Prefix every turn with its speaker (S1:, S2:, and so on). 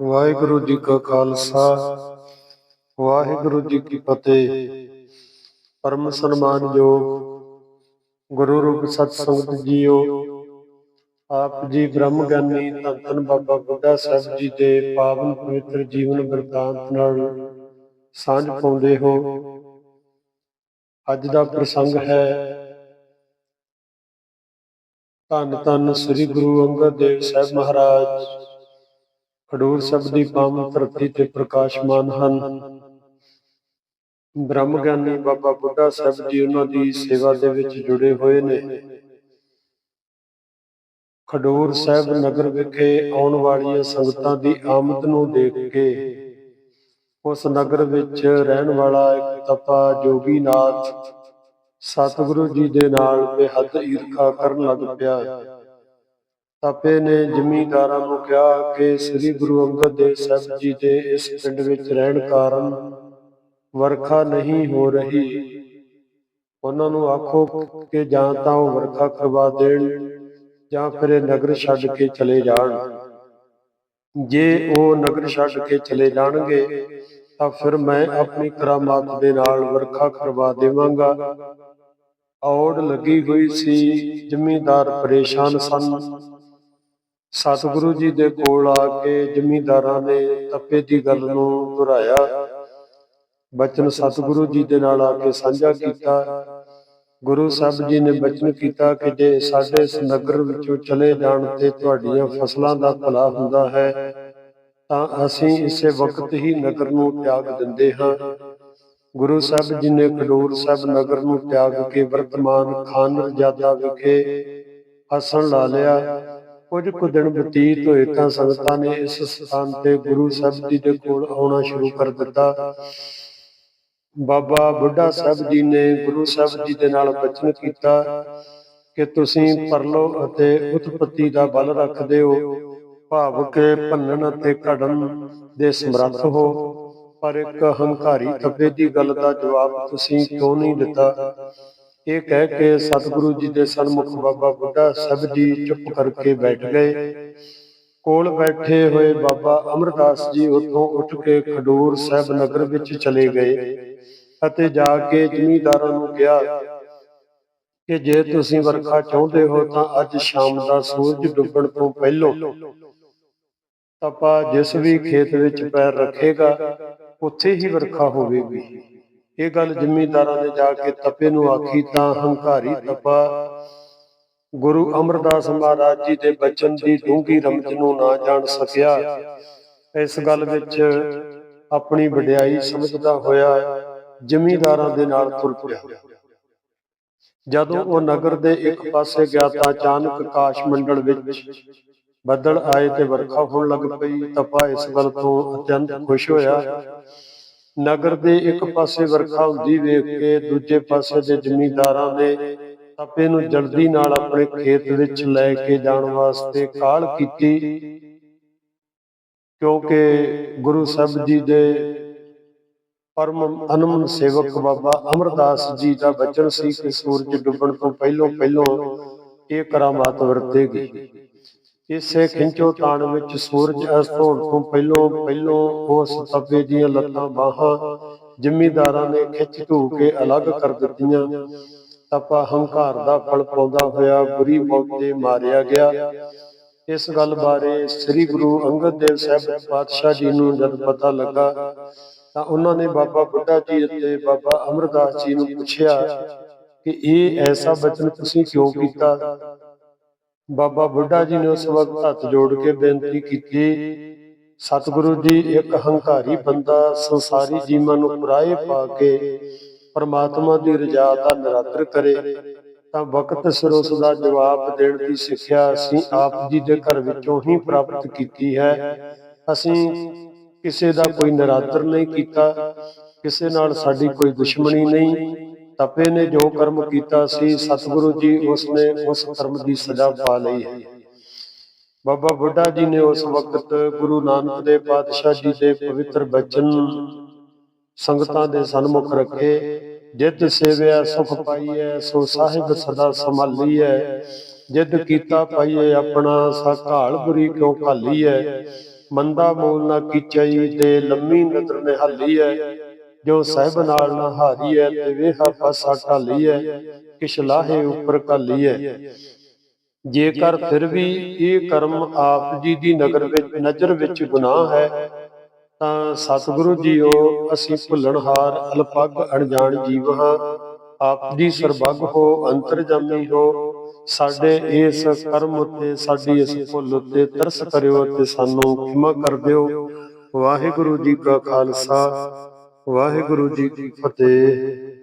S1: ਵਾਹਿਗੁਰੂ ਜੀ ਕਾ ਖਾਲਸਾ, ਵਾਹਿਗੁਰੂ ਜੀ ਕੀ ਫਤਿਹ। ਪਰਮ ਸਨਮਾਨਯੋਗ ਗੁਰੂ ਰੂਪ ਸਤ ਸੰਗਤ ਜੀਓ, ਆਪ ਜੀ ਬ੍ਰਹਮ ਗਿਆਨੀ ਧੰਨ ਬਾਬਾ ਬੁੱਢਾ ਸਾਹਿਬ ਜੀ ਦੇ ਪਾਵਨ ਪਵਿੱਤਰ ਜੀਵਨ ਵਰਤਾਂਤ ਨਾਲ ਸਾਂਝ ਪਾਉਂਦੇ ਹੋ। ਅੱਜ ਦਾ ਪ੍ਰਸੰਗ ਹੈ, ਧੰਨ ਧੰਨ ਸ੍ਰੀ ਗੁਰੂ ਅੰਗਦ ਦੇਵ ਸਾਹਿਬ ਮਹਾਰਾਜ। ਖਡੂਰ ਸਾਹਿਬ ਦੀ ਪਾਵਨ ਧਰਤੀ ਤੇ ਪ੍ਰਕਾਸ਼ਮਾਨ ਹਨ। ਬ੍ਰਹਮ ਗਿਆਨੀ ਬਾਬਾ ਬੁੱਢਾ ਸਾਹਿਬ ਜੀ ਉਹਨਾਂ ਦੀ ਸੇਵਾ ਦੇ ਵਿੱਚ ਜੁੜੇ ਹੋਏ ਨੇ। ਖਡੂਰ ਸਾਹਿਬ ਨਗਰ ਵਿਖੇ ਆਉਣ ਵਾਲੀਆਂ ਸੰਗਤਾਂ ਦੀ ਆਮਦ ਨੂੰ ਦੇਖ ਕੇ ਉਸ ਨਗਰ ਵਿੱਚ ਰਹਿਣ ਵਾਲਾ ਇੱਕ ਤਪਾ ਜੋਗੀ ਨਾਥ ਸਤਿਗੁਰੂ ਜੀ ਦੇ ਨਾਲ ਬੇਹੱਦ ਈਰਖਾ ਕਰਨ ਲੱਗ ਪਿਆ। ਤਪੇ ਨੇ ਜ਼ਮੀਂਦਾਰਾਂ ਨੂੰ ਕਿਹਾ ਕਿ ਸ੍ਰੀ ਗੁਰੂ ਅੰਗਦ ਦੇਵ ਸਾਹਿਬ ਜੀ ਦੇ ਇਸ ਪਿੰਡ ਵਿੱਚ ਰਹਿਣ ਕਾਰਨ ਵਰਖਾ ਨਹੀਂ ਹੋ ਰਹੀ। ਉਹਨਾਂ ਨੂੰ ਆਖੋ ਕਿ ਜਾਂ ਤਾਂ ਉਹ ਵਰਖਾ ਕਰਵਾ ਦੇਣ ਜਾਂ ਫਿਰ ਇਹ ਨਗਰ ਛੱਡ ਕੇ ਚਲੇ ਜਾਣ। ਜੇ ਉਹ ਨਗਰ ਛੱਡ ਕੇ ਚਲੇ ਜਾਣਗੇ, ਤਾਂ ਫਿਰ ਮੈਂ ਆਪਣੀ ਕਰਾਮਾਤ ਦੇ ਨਾਲ ਵਰਖਾ ਕਰਵਾ ਦੇਵਾਂਗਾ। ਔੜ ਲੱਗੀ ਹੋਈ ਸੀ ਜ਼ਮੀਂਦਾਰ ਪਰੇਸ਼ਾਨ ਸਨ। ਸਤਿਗੁਰੂ ਜੀ ਦੇ ਕੋਲ ਆ ਕੇ ਜ਼ਮੀਂਦਾਰਾਂ ਨੇ ਤਪੇ ਦੀ ਗੱਲ ਨੂੰ ਦੁਹਰਾਇਆ। ਬਚਨ ਸਤਿਗੁਰੂ ਜੀ ਦੇ ਨਾਲ ਆ ਕੇ ਸਾਂਝਾ ਕੀਤਾ। ਗੁਰੂ ਸਾਹਿਬ ਜੀ ਨੇ ਬਚਨ ਕੀਤਾ ਕਿ ਜੇ ਸਾਡੇ ਇਸ ਨਗਰ ਵਿੱਚੋਂ ਚਲੇ ਜਾਣ ਤੇ ਤੁਹਾਡੀਆਂ ਫਸਲਾਂ ਦਾ ਭਲਾ ਹੁੰਦਾ ਹੈ, ਤਾਂ ਅਸੀਂ ਇਸੇ ਵਕਤ ਹੀ ਨਗਰ ਨੂੰ ਤਿਆਗ ਦਿੰਦੇ ਹਾਂ। ਗੁਰੂ ਸਾਹਿਬ ਜੀ ਨੇ ਖਡੂਰ ਸਾਹਿਬ ਨਗਰ ਨੂੰ ਤਿਆਗ ਕੇ ਵਰਤਮਾਨ ਖਾਨ ਰਜਾਦਾ ਵਿਖੇ ਆਸਣ ਲਾ ਲਿਆ। ਕੁਝ ਕੁ ਦਿਨ ਬਤੀਤ ਹੋਏ ਤਾਂ ਸੰਗਤਾਂ ਨੇ ਇਸ ਸਥਾਨ ਤੇ ਗੁਰੂ ਸਾਹਿਬ ਜੀ ਦੇ ਕੋਲ ਆਉਣਾ ਸ਼ੁਰੂ ਕਰ ਦਿੱਤਾ। ਬਾਬਾ ਬੁੱਢਾ ਸਾਹਿਬ ਜੀ ਨੇ ਗੁਰੂ ਸਾਹਿਬ ਜੀ ਦੇ ਨਾਲ ਬਚਨ ਕੀਤਾ ਕਿ ਤੁਸੀਂ ਪਰਲੋ ਅਤੇ ਉਤਪਤੀ ਦਾ ਬਲ ਰੱਖਦੇ ਹੋ ਭਾਵ ਕਿ ਭੰਨਣ ਅਤੇ ਘੜਨ ਦੇ ਸਮਰੱਥ ਹੋ। ਪਰ ਇੱਕ ਹੰਕਾਰੀ ਤੱਬੇ ਦੀ ਗੱਲ ਦਾ ਜਵਾਬ ਤੁਸੀਂ ਕਿਉਂ ਨਹੀਂ ਦਿੱਤਾ? ਇਹ ਕਹਿ ਕੇ ਸਤਿਗੁਰੂ ਜੀ ਦੇ ਸਨਮੁਖ ਬਾਬਾ ਬੁੱਢਾ ਸਾਹਿਬ ਜੀ ਚੁੱਪ ਕਰਕੇ ਬੈਠ ਗਏ। ਕੋਲ ਬੈਠੇ ਹੋਏ ਬਾਬਾ ਅਮਰਦਾਸ ਜੀ ਉੱਥੋਂ ਉੱਠ ਕੇ ਖਡੂਰ ਸਾਹਿਬ ਨਗਰ ਵਿੱਚ ਚਲੇ ਗਏ ਅਤੇ ਜਾ ਕੇ ਜ਼ਮੀਂਦਾਰਾਂ ਨੂੰ ਕਿਹਾ ਕਿ ਜੇ ਤੁਸੀਂ ਵਰਖਾ ਚਾਹੁੰਦੇ ਹੋ ਤਾਂ ਅੱਜ ਸ਼ਾਮ ਦਾ ਸੂਰਜ ਡੁੱਬਣ ਤੋਂ ਪਹਿਲਾਂ ਤਪਾ ਜਿਸ ਵੀ ਖੇਤ ਵਿੱਚ ਪੈਰ ਰੱਖੇਗਾ, ਉੱਥੇ ਹੀ ਵਰਖਾ ਹੋਵੇਗੀ। ਇਹ ਗੱਲ ਜ਼ਿਮੀਂਦਾਰਾਂ ਨੇ ਜਾ ਕੇ ਤਪੇ ਨੂੰ ਆਖੀ ਤਾਂ ਹੰਕਾਰੀ ਤਪਾ। ਗੁਰੂ ਅਮਰਦਾਸ ਮਹਾਰਾਜ ਜੀ ਦੇ ਬਚਨ ਦੀ ਡੂੰਗੀ ਰਮਜ ਨੂੰ ਨਾ ਜਾਣ ਸਕਿਆ। ਇਸ ਗੱਲ ਵਿੱਚ ਆਪਣੀ ਵਡਿਆਈ ਸਮਝਦਾ ਹੋਇਆ ਜ਼ਿਮੀਂਦਾਰਾਂ ਦੇ ਨਾਲ ਤੁਰ ਪਿਆ। ਜਦੋਂ ਉਹ ਨਗਰ ਦੇ ਇੱਕ ਪਾਸੇ ਗਿਆ ਤਾਂ ਅਚਾਨਕ ਆਕਾਸ਼ ਮੰਡਲ ਵਿੱਚ ਬੱਦਲ ਆਏ ਤੇ ਵਰਖਾ ਹੋਣ ਲੱਗ ਪਈ। ਤਪਾ ਇਸ ਗੱਲ ਤੋਂ ਅਤਿਅੰਤ ਖੁਸ਼ ਹੋਇਆ। ਨਗਰ ਦੇ ਇੱਕ ਪਾਸੇ ਵਰਖਾ ਹੁੰਦੀ ਵੇਖ ਕੇ ਦੂਜੇ ਪਾਸੇ ਦੇ ਜ਼ਮੀਂਦਾਰਾਂ ਨੇ ਤਪੇ ਨੂੰ ਜਲਦੀ ਨਾਲ ਆਪਣੇ ਖੇਤ ਵਿੱਚ ਲੈ ਕੇ ਜਾਣ ਵਾਸਤੇ ਕਾਲ ਕੀਤੀ। ਕਿਉਂਕਿ ਗੁਰੂ ਸਾਹਿਬ ਜੀ ਦੇ ਪਰਮ ਅਨਮਨ ਸੇਵਕ ਬਾਬਾ ਅਮਰਦਾਸ ਜੀ ਦਾ ਬਚਨ ਸੀ ਕਿ ਸੂਰਜ ਡੁੱਬਣ ਤੋਂ ਪਹਿਲਾਂ ਪਹਿਲਾਂ ਇਹ ਕਰਾਮਾਤ ਵਰਤੇਗੀ ਇਸੇ ਖਿੰਚੋ ਤਾਣ ਵਿੱਚ ਸੂਰਜ ਅਸਤ ਹੋਣ ਤੋਂ ਪਹਿਲੋਂ ਪਹਿਲੋਂ ਉਸ ਤਪੇ ਦੀਆਂ ਲੱਤਾਂ ਬਾਹਾਂ ਜ਼ਿਮੀਦਾਰਾਂ ਨੇ ਖਿੱਚ ਧੂ ਕੇ ਅਲੱਗ ਕਰ ਦਿੱਤੀਆਂ। ਤਪਾ ਹੰਕਾਰ ਦਾ ਫਲ ਪਾਉਂਦਾ ਹੋਇਆ ਬੁਰੀ ਮੌਤ ਤੇ ਮਾਰਿਆ ਗਿਆ। ਇਸ ਗੱਲ ਬਾਰੇ ਸ੍ਰੀ ਗੁਰੂ ਅੰਗਦ ਦੇਵ ਸਾਹਿਬ ਪਾਤਸ਼ਾਹ ਜੀ ਨੂੰ ਜਦ ਪਤਾ ਲੱਗਾ ਤਾਂ ਉਹਨਾਂ ਨੇ ਬਾਬਾ ਬੁੱਢਾ ਜੀ ਅਤੇ ਬਾਬਾ ਅਮਰਦਾਸ ਜੀ ਨੂੰ ਪੁੱਛਿਆ ਕਿ ਇਹ ਐਸਾ ਬਚਨ ਤੁਸੀਂ ਕਿਉਂ ਕੀਤਾ? ਬਾਬਾ ਬੁੱਢਾ ਜੀ ਨੇ ਉਸ ਵਕਤ ਹੱਥ ਜੋੜ ਕੇ ਬੇਨਤੀ ਕੀਤੀ, ਸਤਿਗੁਰੂ ਜੀ, ਇੱਕ ਹੰਕਾਰੀ ਬੰਦਾ ਸੰਸਾਰੀ ਜੀਵਾਂ ਨੂੰ ਪਰਾਏ ਪਾ ਕੇ ਪਰਮਾਤਮਾ ਦੀ ਰਜ਼ਾ ਦਾ ਨਿਰਾਦਰ ਕਰੇ, ਤਾਂ ਵਕਤ ਸਿਰ ਉਸ ਦਾ ਜਵਾਬ ਦੇਣ ਦੀ ਸਿੱਖਿਆ ਅਸੀਂ ਆਪ ਜੀ ਦੇ ਘਰ ਵਿੱਚੋਂ ਹੀ ਪ੍ਰਾਪਤ ਕੀਤੀ ਹੈ। ਅਸੀਂ ਕਿਸੇ ਦਾ ਕੋਈ ਨਿਰਾਦਰ ਨਹੀਂ ਕੀਤਾ, ਕਿਸੇ ਨਾਲ ਸਾਡੀ ਕੋਈ ਦੁਸ਼ਮਣੀ ਨਹੀਂ ਤਪੇ ਨੇ ਜੋ ਕਰਮ ਕੀਤਾ ਸੀ, ਸਤਿਗੁਰੂ ਜੀ ਉਸ ਨੇ ਉਸ ਕਰਮ ਦੀ ਸਜ਼ਾ ਪਾ ਲਈ ਹੈ। ਬਾਬਾ ਬੁੱਢਾ ਜੀ ਨੇ ਉਸ ਵਕਤ ਗੁਰੂ ਨਾਨਕ ਦੇਵ ਪਾਤਸ਼ਾਹ ਜੀ ਦੇ ਪਵਿੱਤਰ ਬਚਨ ਸੰਗਤਾਂ ਦੇ ਸਨਮੁਖ ਰੱਖੇ। ਜਿੱਦ ਸੇਵਿਆ, ਸੁਖ ਪਾਈਐ, ਸੋ ਸਾਹਿਬ ਸਦਾ ਸੰਭਾਲੀਐ। ਜਿੱਦ ਕੀਤਾ ਪਾਈਏ ਆਪਣਾ ਸਾਕਾਲ ਬੁਰੀ ਕਿਉ ਘਾਲੀਐ? ਮੰਦਾ ਮੂਲ ਨਾ ਕੀਚਈ, ਤੇ ਲੰਮੀ ਨਦਰ ਨਿਹਾਲੀ ਹੈ ਜੋ ਸਹਿਬ ਨਾਲ ਨਾ ਹਾਰੀ ਹੈ ਤੇ ਵੇਹਾ ਫਾਸਾ ਢਾਲੀ ਹੈ ਕਿਛ ਲਾਹੇ ਉੱਪਰ ਘਾਲੀ ਹੈ ਜੇਕਰ ਫਿਰ ਵੀ ਇਹ ਕਰਮ ਆਪ ਜੀ ਦੀ ਨਗਰ ਵਿੱਚ, ਨਜ਼ਰ ਵਿੱਚ ਗੁਨਾਹ ਹੈ, ਤਾਂ ਸਤਿਗੁਰੂ ਜੀਓ, ਅਸੀਂ ਭੁੱਲਣਹਾਰ ਅਲਪੱਗ ਅਣਜਾਣ ਜੀਵ ਹਾਂ ਆਪ ਜੀ ਸਰਬੱਗ ਹੋ, ਅੰਤਰਜਾਮੀ ਹੋ, ਸਾਡੇ ਇਸ ਕਰਮ ਉੱਤੇ, ਸਾਡੀ ਇਸ ਭੁੱਲ ਉੱਤੇ ਤਰਸ ਕਰਿਓ ਤੇ ਸਾਨੂੰ ਖਿਮਾ ਕਰ ਦਿਓ। ਵਾਹਿਗੁਰੂ ਜੀ ਕਾ ਖਾਲਸਾ। ਵਾਹਿਗੁਰੂ ਜੀ ਕੀ ਫਤਿਹ।